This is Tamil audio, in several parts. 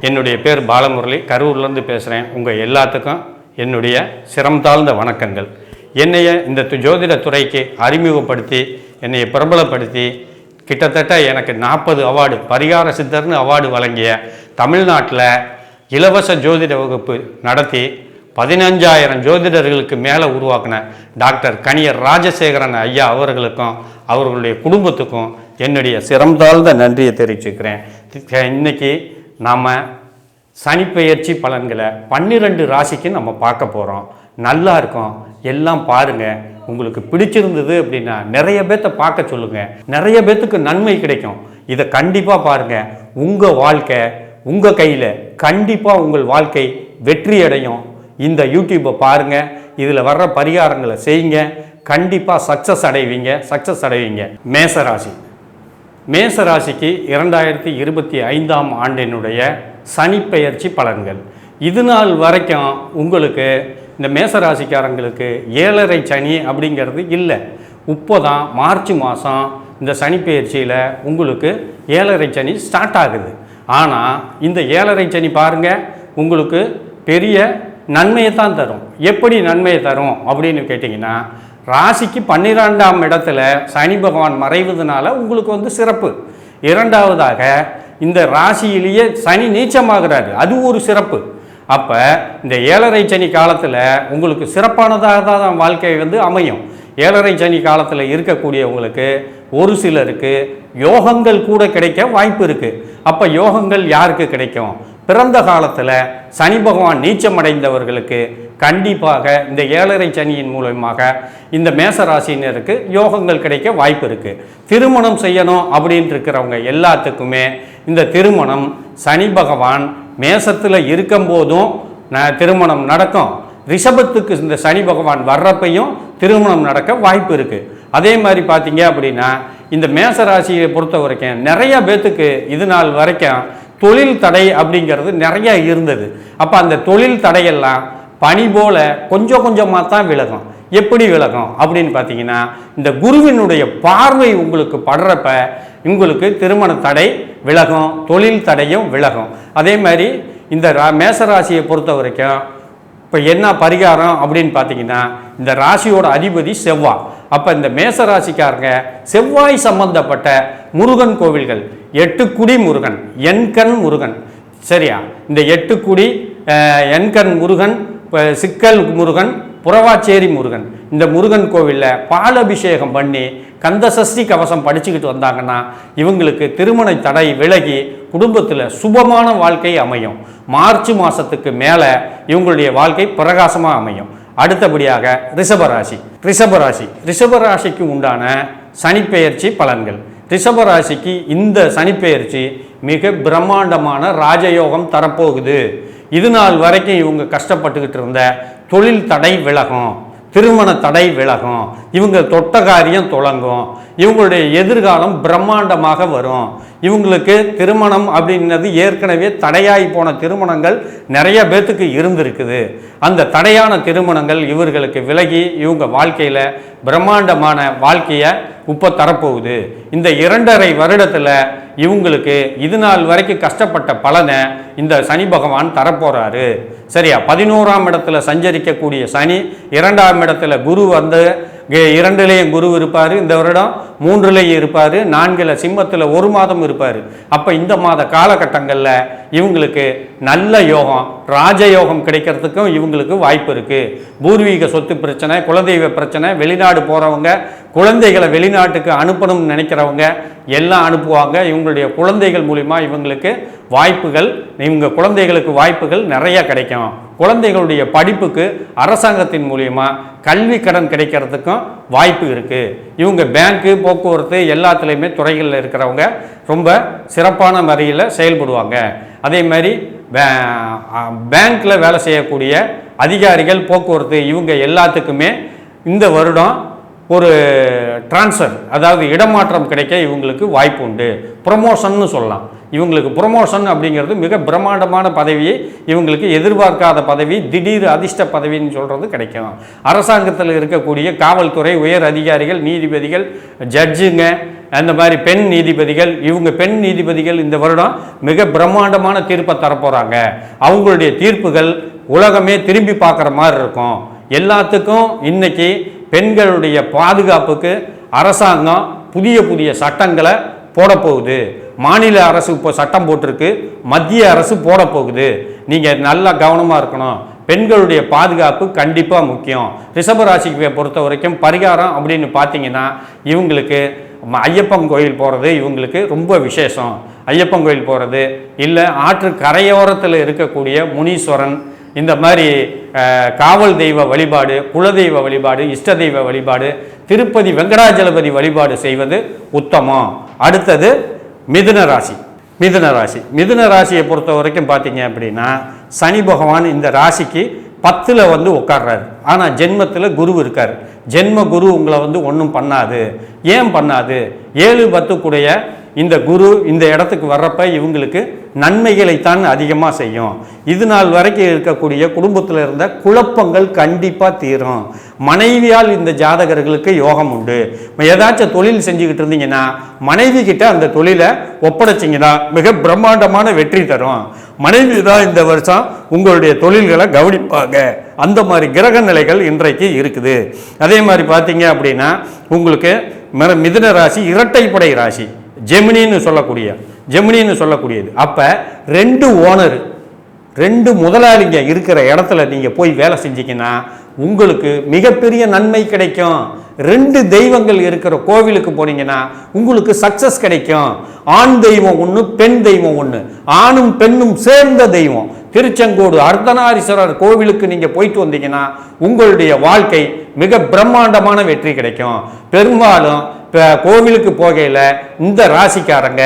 என்னுடைய பேர் பாலமுரளி கரூர்லேருந்து பேசுகிறேன் உங்கள் எல்லாத்துக்கும் என்னுடைய சிரம் தாழ்ந்த வணக்கங்கள். என்னைய இந்த து- ஜோதிட துறைக்கு அறிமுகப்படுத்தி என்னை பிரபலப்படுத்தி கிட்டத்தட்ட எனக்கு நாற்பது அவார்டு பரிகார சித்தர்னு அவார்டு வழங்கிய தமிழ்நாட்டில் இலவச ஜோதிட வகுப்பு நடத்தி பதினஞ்சாயிரம் ஜோதிடர்களுக்கு மேலே உருவாக்கின டாக்டர் கணியர் ராஜசேகரன் ஐயா அவர்களுக்கும் அவர்களுடைய குடும்பத்துக்கும் என்னுடைய சிரம் தாழ்ந்த நன்றியை தெரிவிச்சுக்கிறேன். இன்னைக்கு நாம் சனிப்பெயர்ச்சி பலன்களை பன்னிரெண்டு ராசிக்கு நம்ம பார்க்க போகிறோம் நல்லா இருக்கும். எல்லாம் பாருங்க. உங்களுக்கு பிடிச்சிருந்தது அப்படின்னா நிறைய பேர்த்த பார்க்க சொல்லுங்கள் நிறைய பேர்த்துக்கு நன்மை கிடைக்கும். இதை கண்டிப்பாக பாருங்கள் உங்கள் வாழ்க்கை உங்கள் கையில் கண்டிப்பாக உங்கள் வாழ்க்கை வெற்றி அடையும் இந்த யூடியூப்பை பாருங்கள் இதில் வர்ற பரிகாரங்களை செய்யுங்க. கண்டிப்பாக சக்ஸஸ் அடைவீங்க. சக்ஸஸ் அடைவீங்க. மேசராசி. மேசராசிக்கு இரண்டாயிரத்தி இருபத்தி ஐந்தாம் ஆண்டினுடைய சனிப்பெயர்ச்சி பலன்கள். இது நாள் வரைக்கும் உங்களுக்கு இந்த மேசராசிக்காரங்களுக்கு ஏழரை சனி அப்படிங்கிறது இல்லை. இப்போ தான் மார்ச் மாதம் இந்த சனிப்பெயர்ச்சியில் உங்களுக்கு ஏழரை சனி ஸ்டார்ட் ஆகுது. ஆனால் இந்த ஏழரை சனி பாருங்கள் உங்களுக்கு பெரிய நன்மையை தான் தரும். எப்படி நன்மையை தரும் அப்படின்னு கேட்டிங்கன்னா ராசிக்கு பன்னிரெண்டாம் இடத்துல சனி பகவான் மறைவதனால உங்களுக்கு வந்து சிறப்பு. இரண்டாவதாக இந்த ராசியிலேயே சனி நீச்சமாகிறாரு. அது ஒரு சிறப்பு. அப்போ இந்த ஏழரை சனி காலத்தில் உங்களுக்கு சிறப்பானதாக தான் வாழ்க்கை வந்து அமையும். ஏழரை சனி காலத்தில் இருக்கக்கூடியவங்களுக்கு ஒரு சிலருக்கு யோகங்கள் கூட கிடைக்க வாய்ப்பு இருக்குது அப்போ யோகங்கள் யாருக்கு கிடைக்கும்? பிறந்த காலத்தில் சனி பகவான் நீச்சமடைந்தவர்களுக்கு கண்டிப்பாக இந்த ஏழரை சனியின் மூலமாக இந்த மேசராசினருக்கு யோகங்கள் கிடைக்க வாய்ப்பு இருக்குது திருமணம் செய்யணும் அப்படின்ட்டு இருக்கிறவங்க எல்லாத்துக்குமே இந்த திருமணம் சனி பகவான் மேசத்தில் இருக்கும்போதும் திருமணம் நடக்கும். ரிஷபத்துக்கு இந்த சனி பகவான் வர்றப்பையும் திருமணம் நடக்க வாய்ப்பு இருக்குது அதே மாதிரி பார்த்தீங்க அப்படின்னா இந்த மேச ராசியை பொறுத்த வரைக்கும் நிறைய பேத்துக்கு இது நாள் வரைக்கும் தொழில் தடை அப்படிங்கிறது நிறைய இருந்தது. அப்போ அந்த தொழில் தடையெல்லாம் பனி போல கொஞ்சம் கொஞ்சமாக தான் விலகும். எப்படி விலகும் அப்படின்னு பார்த்தீங்கன்னா இந்த குருவினுடைய பார்வை உங்களுக்கு படுறப்ப உங்களுக்கு திருமண தடை விலகும் தொழில் தடையும் விலகும். அதே மாதிரி இந்த ரா- மேசராசியை பொறுத்த வரைக்கும் இப்போ என்ன பரிகாரம் அப்படின்னு பார்த்தீங்கன்னா இந்த ராசியோட அதிபதி செவ்வாய். அப்போ இந்த மேச ராசிக்காரங்க செவ்வாய் சம்பந்தப்பட்ட முருகன் கோவில்கள் எட்டுக்குடி முருகன் எண்கண் முருகன். சரியா? இந்த எட்டுக்குடி எண்கண் முருகன் சிக்கல் முருகன் புறவாச்சேரி முருகன். இந்த முருகன் கோவிலில் பாலபிஷேகம் பண்ணி கந்தசஷ்டி கவசம் படிச்சுக்கிட்டு வந்தாங்கன்னா இவங்களுக்கு திருமண தடை விலகி குடும்பத்தில் சுபமான வாழ்க்கை அமையும். மார்ச் மாதத்துக்கு மேலே இவங்களுடைய வாழ்க்கை பிரகாசமாக அமையும். அடுத்தபடியாக ரிஷபராசி. ரிஷபராசி. ரிஷபராசிக்கு உண்டான சனிப்பெயர்ச்சி பலன்கள். ரிஷபராசிக்கு இந்த சனிப்பெயர்ச்சி மிக பிரம்மாண்டமான ராஜயோகம் தரப்போகுது. இது நாள் வரைக்கும் இவங்க கஷ்டப்பட்டுக்கிட்டு இருந்த தொழில் தடை விலகும் திருமண தடை விலகும் இவங்க தொட்ட காரியம் தொடங்கும் இவங்களுடைய எதிர்காலம் பிரம்மாண்டமாக வரும். இவங்களுக்கு திருமணம் அப்படின்னது ஏற்கனவே தடையாகி போன திருமணங்கள் நிறைய பேத்துக்கு இருந்திருக்குது. அந்த தடையான திருமணங்கள் இவர்களுக்கு விலகி இவங்க வாழ்க்கையில் பிரம்மாண்டமான வாழ்க்கையை இப்போ தரப்போகுது. இந்த இரண்டரை வருடத்தில் இவங்களுக்கு இது நாள் வரைக்கும் கஷ்டப்பட்ட பலனை இந்த சனி பகவான் தரப்போகிறாரு சரியா பதினோராம் இடத்துல சஞ்சரிக்கக்கூடிய சனி இரண்டாம் இடத்துல குரு வந்து இரண்டுலேயும் குரு இருப்பார் இந்த வருடம் மூன்றுலேயும் இருப்பார் நான்கில் சிம்மத்தில் ஒரு மாதம் இருப்பார். அப்போ இந்த மாத காலகட்டங்களில் இவங்களுக்கு நல்ல யோகம் ராஜயோகம் கிடைக்கிறதுக்கும் இவங்களுக்கு வாய்ப்பு இருக்குது பூர்வீக சொத்து பிரச்சனை குலதெய்வ பிரச்சனை வெளிநாடு போகிறவங்க குழந்தைகளை வெளிநாட்டுக்கு அனுப்பணும்னு நினைக்கிறவங்க எல்லாம் அனுப்புவாங்க. இவங்களுடைய குழந்தைகள் மூலிமா இவங்களுக்கு வாய்ப்புகள் இவங்க குழந்தைகளுக்கு வாய்ப்புகள் நிறைய கிடைக்கும். குழந்தைகளுடைய படிப்புக்கு அரசாங்கத்தின் மூலியமாக கல்வி கடன் கிடைக்கிறதுக்கும் வாய்ப்பு இருக்குது இவங்க பேங்க்கு போக்குவரத்து எல்லாத்துலேயுமே துறைகளில் இருக்கிறவங்க ரொம்ப சிறப்பான முறையில் செயல்படுவாங்க. அதே மாதிரி பேங்க்கில் வேலை செய்யக்கூடிய அதிகாரிகள் போக்குவரத்து இவங்க எல்லாத்துக்குமே இந்த வருடம் ஒரு ட்ரான்ஸ்ஃபர் அதாவது இடமாற்றம் கிடைக்க இவங்களுக்கு வாய்ப்பு உண்டு. ப்ரொமோஷன்னு சொல்லலாம். இவங்களுக்கு ப்ரொமோஷன் அப்படிங்கிறது மிக பிரம்மாண்டமான பதவி இவங்களுக்கு எதிர்பார்க்காத பதவி திடீர் அதிர்ஷ்ட பதவின்னு சொல்கிறது கிடைக்கும். அரசாங்கத்தில் இருக்கக்கூடிய காவல்துறை உயர் அதிகாரிகள் நீதிபதிகள் ஜட்ஜுங்க அந்த மாதிரி பெண் நீதிபதிகள் இவங்க பெண் நீதிபதிகள் இந்த வருடம் மிக பிரம்மாண்டமான தீர்ப்பை தரப்போகிறாங்க அவங்களுடைய தீர்ப்புகள் உலகமே திரும்பி பார்க்குற மாதிரி இருக்கும். எல்லாத்துக்கும் இன்றைக்கி பெண்களுடைய பாதுகாப்புக்கு அரசாங்கம் புதிய புதிய சட்டங்களை போடப்போகுது. மாநில அரசு இப்போ சட்டம் போட்டிருக்கு. மத்திய அரசு போட போகுது நீங்கள் நல்லா கவனமாக இருக்கணும். பெண்களுடைய பாதுகாப்பு கண்டிப்பாக முக்கியம். ரிஷபராசிக்கு பொறுத்த வரைக்கும் பரிகாரம் அப்படின்னு பார்த்தீங்கன்னா இவங்களுக்கு ம- ஐயப்பன் கோயில் போகிறது இவங்களுக்கு ரொம்ப விசேஷம். ஐயப்பன் கோயில் போகிறது இல்லை ஆற்று கரையோரத்தில் இருக்கக்கூடிய முனீஸ்வரன் இந்த மாதிரி காவல் தெய்வ வழிபாடு குலதெய்வ வழிபாடு இஷ்ட தெய்வ வழிபாடு திருப்பதி வெங்கடாஜலபதி வழிபாடு செய்வது உத்தமம் அடுத்தது மிதுன ராசி. மிதுன ராசி. மிதுன ராசியை பொறுத்த வரைக்கும் பார்த்தீங்க அப்படின்னா சனி பகவான் இந்த ராசிக்கு பத்தில் வந்து உட்கார்றாரு. ஆனால் ஜென்மத்தில் குரு இருக்கார். ஜென்ம குரு உங்களை வந்து ஒன்றும் பண்ணாது. ஏன் பண்ணாது? ஏழு பத்துக்குடைய இந்த குரு இந்த இடத்துக்கு வர்றப்ப இவங்களுக்கு நன்மைகளைத்தான் அதிகமாக செய்யும். இது நாள் வரைக்கும் இருக்கக்கூடிய குடும்பத்தில் இருந்த குழப்பங்கள் கண்டிப்பாக தீரும். மனைவியால் இந்த ஜாதகர்களுக்கு யோகம் உண்டு. ஏதாச்சும் தொழில் செஞ்சுக்கிட்டு இருந்தீங்கன்னா மனைவி கிட்ட அந்த தொழிலை ஒப்படைச்சிங்கன்னா மிக பிரம்மாண்டமான வெற்றி தரும். மனைவி தான் இந்த வருஷம் உங்களுடைய தொழில்களை கவனிப்பாங்க. அந்த மாதிரி கிரக நிலைகள் இன்றைக்கு இருக்குது. அதே மாதிரி பார்த்தீங்க அப்படின்னா உங்களுக்கு மிர- மிதுன ராசி இரட்டைப்படை ராசி. ஜெமினின்னு சொல்லக்கூடிய ஜெமினின்னு சொல்லக்கூடியது. அப்போ ரெண்டு ஓனர் ரெண்டு முதலாளிங்க இருக்கிற இடத்துல நீங்கள் போய் வேலை செஞ்சீங்கன்னா உங்களுக்கு மிகப்பெரிய நன்மை கிடைக்கும். ரெண்டு தெய்வங்கள் இருக்கிற கோவிலுக்கு போனீங்கன்னா உங்களுக்கு சக்சஸ் கிடைக்கும். ஆண் தெய்வம் ஒன்று பெண் தெய்வம் ஒன்று ஆணும் பெண்ணும் சேர்ந்த தெய்வம். திருச்செங்கோடு அர்த்தநாரீஸ்வரர் கோவிலுக்கு நீங்கள் போயிட்டு வந்தீங்கன்னா உங்களுடைய வாழ்க்கை மிக பிரம்மாண்டமான வெற்றி கிடைக்கும். பெரும்பாலும் இப்போ கோவிலுக்கு போகையில் இந்த ராசிக்காரங்க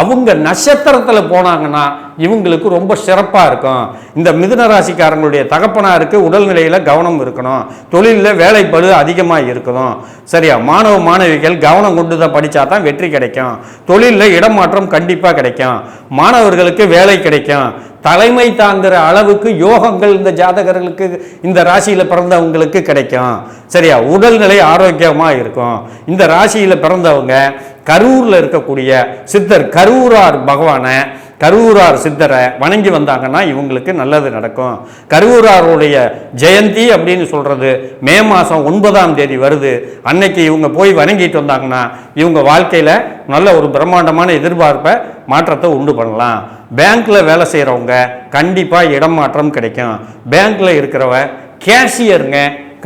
அவங்க நட்சத்திரத்தில் போனாங்கன்னா இவங்களுக்கு ரொம்ப சிறப்பாக இருக்கும். இந்த மிதுன ராசிக்காரங்களுடைய தகப்பனாருக்கு உடல்நிலையில் கவனம் இருக்கணும். தொழிலில் வேலைப்பளு அதிகமாக இருக்கணும். சரியா? மாணவ மாணவிகள் கவனம் கொண்டு தான் படித்தா தான் வெற்றி கிடைக்கும். தொழிலில் இடமாற்றம் கண்டிப்பாக கிடைக்கும். மாணவர்களுக்கு வேலை கிடைக்கும். தலைமை தாங்குற அளவுக்கு யோகங்கள் இந்த ஜாதகர்களுக்கு இந்த ராசியில் பிறந்தவங்களுக்கு கிடைக்கும். சரியா? உடல்நிலை ஆரோக்கியமாக இருக்கும். இந்த ராசியில் பிறந்தவங்க கரூரில் இருக்கக்கூடிய சித்தர் கரூரார் பகவானை கரூரார் சித்தரை வணங்கி வந்தாங்கன்னா இவங்களுக்கு நல்லது நடக்கும். கரூராருடைய ஜெயந்தி அப்படின்னு சொல்கிறது மே மாதம் ஒன்பதாம் தேதி வருது. அன்னைக்கு இவங்க போய் வணங்கிட்டு வந்தாங்கன்னா இவங்க வாழ்க்கையில் நல்ல ஒரு பிரம்மாண்டமான எதிர்பார்ப்பை மாற்றத்தை உண்டு பண்ணலாம். பேங்க்கில் வேலை செய்கிறவங்க கண்டிப்பாக இடம் மாற்றம் கிடைக்கும். பேங்க்கில் இருக்கிறவ கேஷியருங்க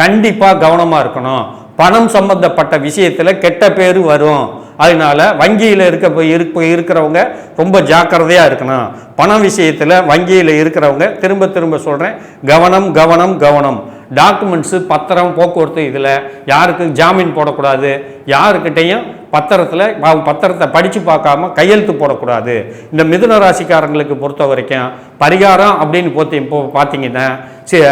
கண்டிப்பாக கவனமாக இருக்கணும். பணம் சம்பந்தப்பட்ட விஷயத்தில் கெட்ட பேர் வரும். அதனால வங்கியில் இருக்க இருக்க இருக்கிறவங்க ரொம்ப ஜாக்கிரதையாக இருக்கணும். பணம் விஷயத்தில் வங்கியில் இருக்கிறவங்க திரும்ப திரும்ப சொல்கிறேன் கவனம் கவனம் கவனம். டாக்குமெண்ட்ஸு பத்திரம் போக்குவரத்து இதில் யாருக்கும் ஜாமீன் போடக்கூடாது யாருக்கிட்டையும் பத்திரத்தில் பத்திரத்தை படித்து பார்க்காம கையெழுத்து போடக்கூடாது. இந்த மிதுன ராசிக்காரங்களுக்கு பொறுத்த வரைக்கும் பரிகாரம் அப்படின்னு போத்தி இப்போ பார்த்தீங்கன்னா சி-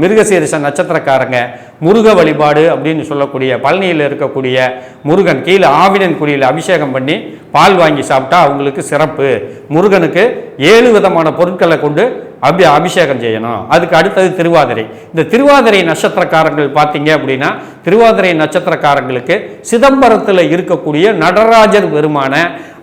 மிருகசீரிச நட்சத்திரக்காரங்க முருக வழிபாடு அப்படின்னு சொல்லக்கூடிய பழனியில் இருக்கக்கூடிய முருகன் கீழே ஆவினன் குடியில் அபிஷேகம் பண்ணி பால் வாங்கி சாப்பிட்டா அவங்களுக்கு சிறப்பு. முருகனுக்கு ஏழு விதமான பொருட்களை கொண்டு அபி அபிஷேகம் செய்யணும். அதுக்கு அடுத்தது திருவாதிரை. இந்த திருவாதிரை நட்சத்திரக்காரங்கள் பார்த்தீங்க அப்படின்னா திருவாதிரை நட்சத்திரக்காரங்களுக்கு சிதம்பரத்தில் இருக்கக்கூடிய நடராஜர் பெருமான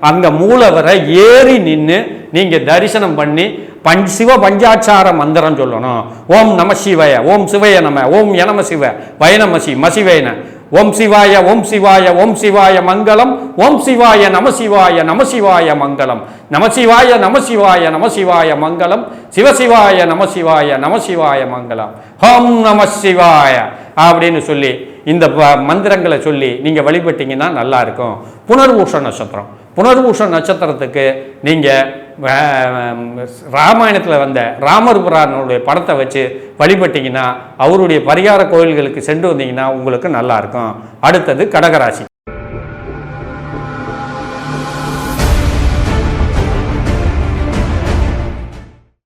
அங்கே மூலவரை ஏறி நின்று நீங்கள் தரிசனம் பண்ணி பஞ் சிவ பஞ்சாட்சார மந்திரம் சொல்லணும். ஓம் நம சிவய ஓம் சிவய நம ஓம் யனம சிவ வயநமசி மசிவேன ஓம் சிவாய ஓம் சிவாய ஓம் சிவாய மங்களம். ஓம் சிவாய நமசிவாய நமசிவாய மங்களம். நமசிவாய நமசிவாய நமசிவாய மங்களம். சிவசிவாய நமசிவாய நமசிவாய மங்களம். ஹோம் நம சிவாய அப்படின்னு சொல்லி இந்த மந்திரங்களை சொல்லி நீங்கள் வழிபட்டீங்கன்னா நல்லா இருக்கும். புனர்பூஷ நட்சத்திரம் புனர்பூஷ நட்சத்திரத்துக்கு நீங்கள் ராமாயணத்தில் வந்த ராமர் புராணனுடைய படத்தை வச்சு வழிபட்டிங்கன்னா அவருடைய பரிகார கோயில்களுக்கு சென்று வந்தீங்கன்னா உங்களுக்கு நல்லாயிருக்கும் அடுத்தது கடகராசி.